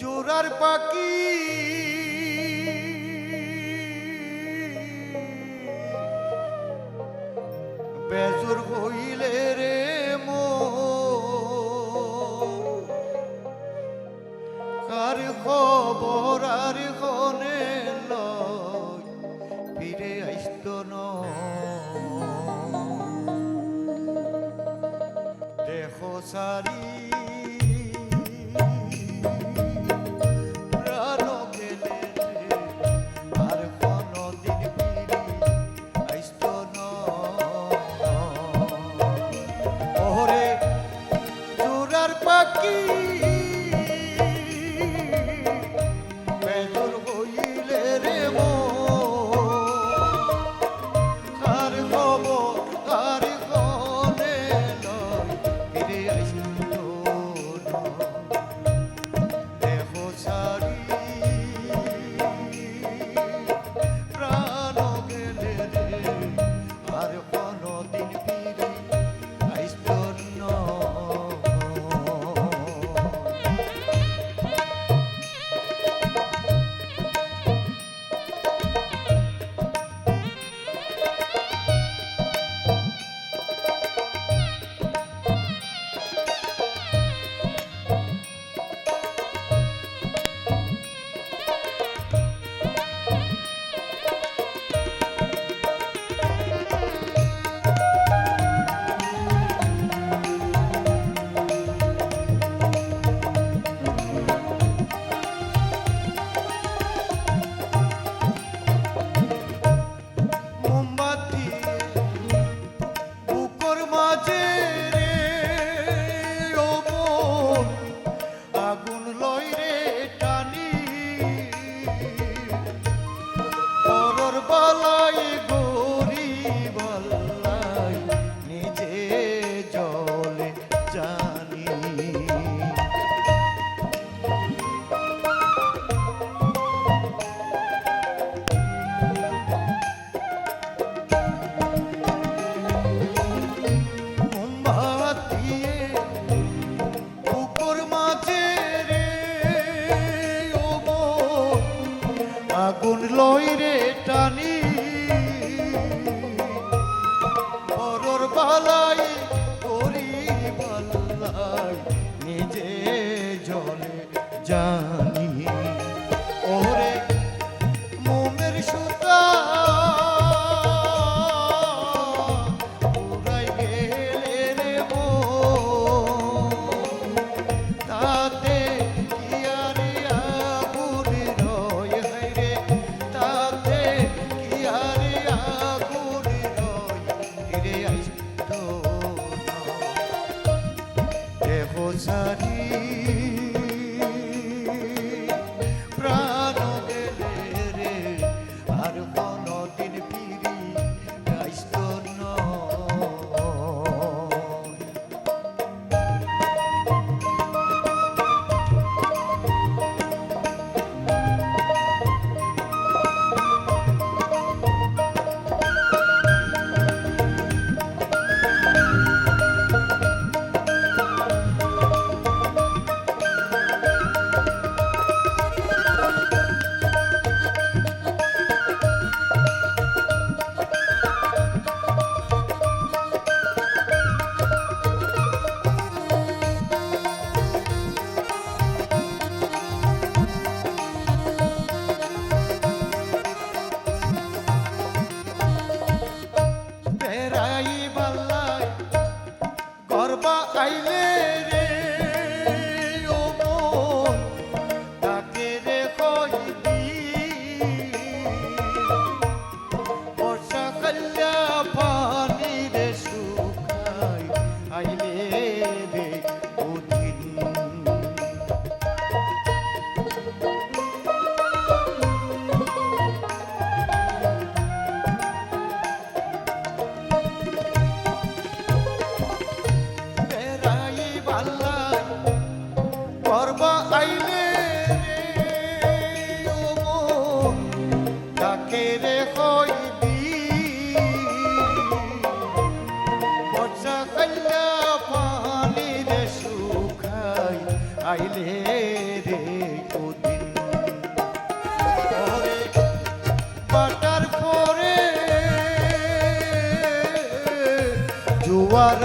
চোরার পাখি। বেজুর হইলে lo. আইলে রে কোদিন। বাটার পরে জুয়ার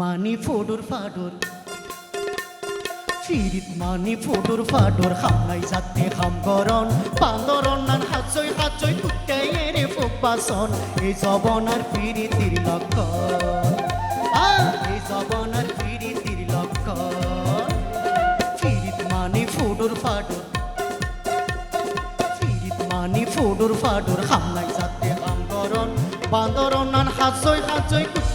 মানে ফোডর ফাডর। ফিরিত মানে ফোডর ফাডর, হামলাই যাতে হামগরণ পান্দরণ নান হাতসই হাতসই কুত্তে এরে ফোপাসন। এই জবন আর ফিরিতির লক্ষ্য এই জবন আর ফিরিতির লক্ষ্য ফিরিত মানে ফোডর ফাডর। ফিরিত মানে ফোডর ফাডর, হামলাই যাতে হামগরণ বান্দরণ নান হাতসই হাতসই কুত্তে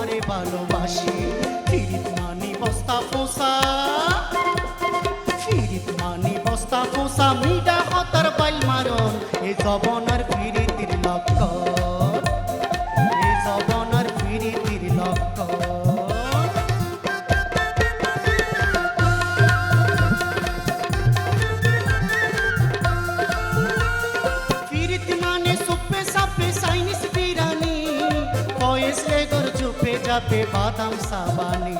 যে তোয়ারে ভালোবাসি। ফিরিত মানি বস্তা পোসা ফিরিত মানি বস্তা পোসা মিডা হতার বাইল মারন এ জবনার চুপে বাদাম সাবানি।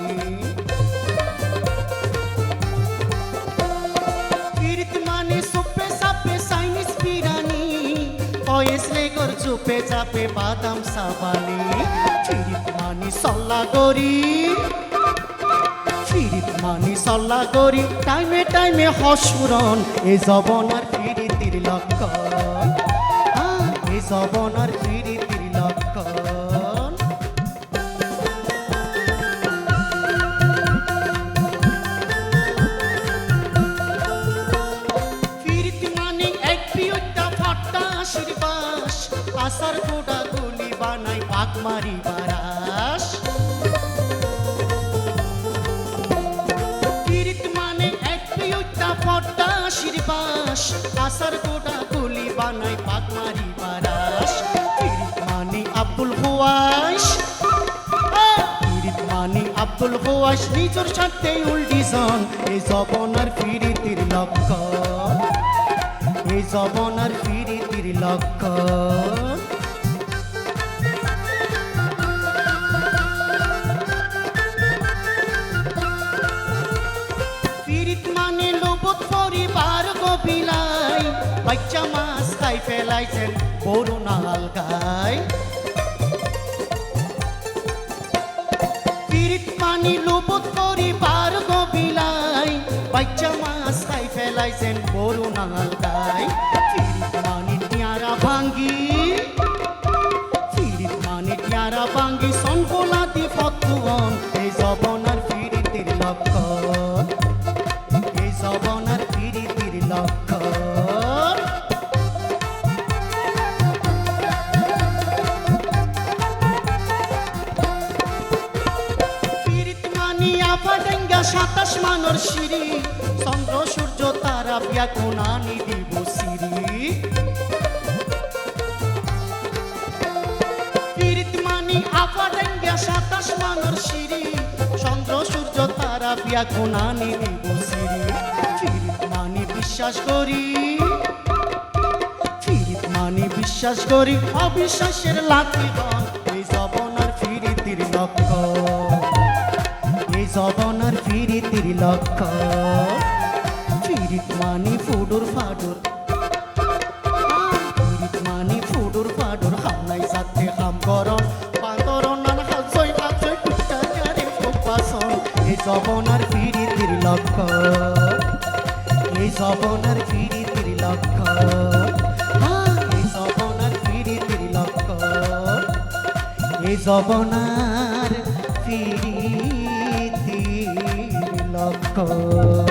মানে সুপে সাপে চুপে যাপে বাদাম সাবানি। ফিরিত মানে সল্লা গরি ফিরিত মানি সল্লা গরি টাইমে টাইমে হসুরন, এ জবনার ফিরিতির লক্ষণ এ বানাই পাক মারি বারাস। ফিরিত মানে এক পিউটা ফট্টা আশীর্বাস। আসার কোডা গুলি বানাই পাক মানে আব্দুল ফিরিত মানি আব্দুল নিজর সাথে উল্টিজন এই জবনার ফিরিতির লক্ষণ এই জবনার ফিরিতির লক্ষণ বাচ্চা মাছ খাই ফেলাইছেন করুণা গাই পিরিত পানি লোপত করি পার গবিলাই বাচ্চা মাছ খাই ফেলাইছেন নাহাল গাই বিয়া কোনানি দিব সিঁড়ি। পিরিত মানি আফাডেঙ্গা সাতাশ মানর সিঁড়ি। চন্দ্র, সূর্য, তারা বিয়া কোনানি দিব সিঁড়ি। পিরিত মানি বিশ্বাস করি। ফিরিত মানে বিশ্বাস করি, অবিশ্বাসের লাথি হন এই জবনার ফিরিতির লক্ষ্য। এই জবনার ফিরিতির লক্ষ্য। ফুডুর ফাডুর মানে ফুডুর ফাডুর হামলাই যাতে হাম করন বান্দরন নান হাজই হাজই কুটারে ফুপাসন এই জবনার ফিরিতির লক্ষ্য এই জবনার ফিরিতির লক্ষণ। হ্যাঁ, এই জবনার ফিরিতির লক্ষণ। এই জবনার ফিরিতির লক্ষণ। ওরে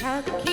সাক্ষী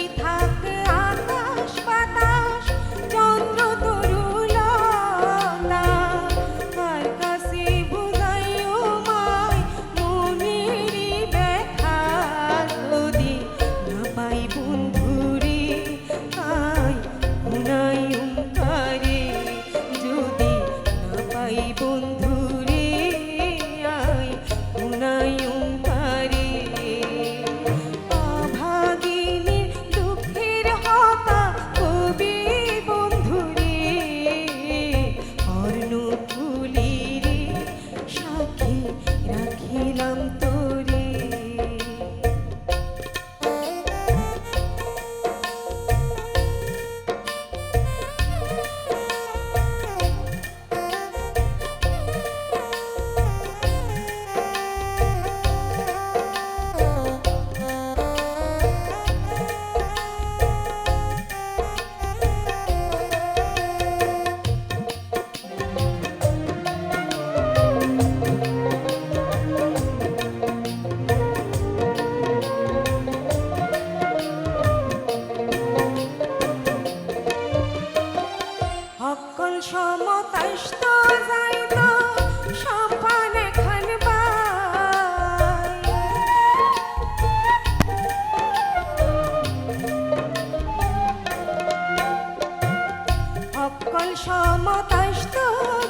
সমতাস্ত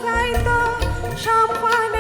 যাইত সম্পান